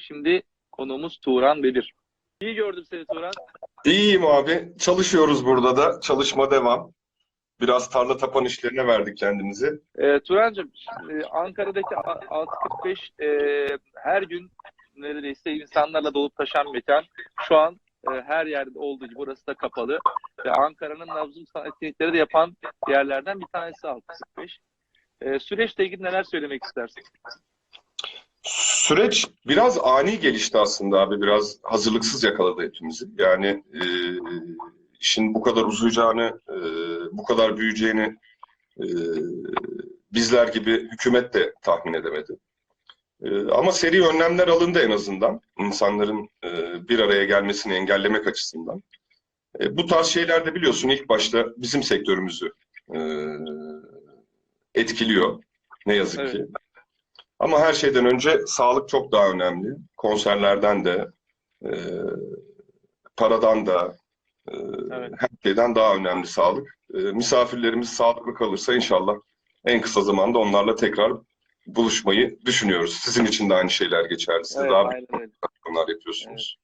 Şimdi konuğumuz Turan Bedir. İyi gördüm seni Turan. İyiyim abi. Çalışıyoruz burada da. Çalışma devam. Biraz tarla tapan işlerine verdik kendimizi. Ee, Turancığım, şimdi Ankara'daki A- 645 e, her gün neredeyse insanlarla dolup taşan mekan. Şu an e, her yerde olduğu gibi burası da kapalı. Ve Ankara'nın nabzım etkinlikleri de yapan yerlerden bir tanesi 645. E, süreçle ilgili neler söylemek istersin? Süreç biraz ani gelişti aslında abi. Biraz hazırlıksız yakaladı hepimizi. Yani e, işin bu kadar uzayacağını, e, bu kadar büyüyeceğini e, bizler gibi hükümet de tahmin edemedi. E, ama seri önlemler alındı en azından. İnsanların e, bir araya gelmesini engellemek açısından. E, bu tarz şeyler de biliyorsun ilk başta bizim sektörümüzü e, etkiliyor. Ne yazık Evet. ki. Ama her şeyden önce sağlık çok daha önemli. Konserlerden de, e, paradan da, e, Evet. her şeyden daha önemli sağlık. E, misafirlerimiz sağlıklı kalırsa inşallah en kısa zamanda onlarla tekrar buluşmayı düşünüyoruz. Sizin için de aynı şeyler geçerli. Siz Evet, daha büyük yapıyorsunuz.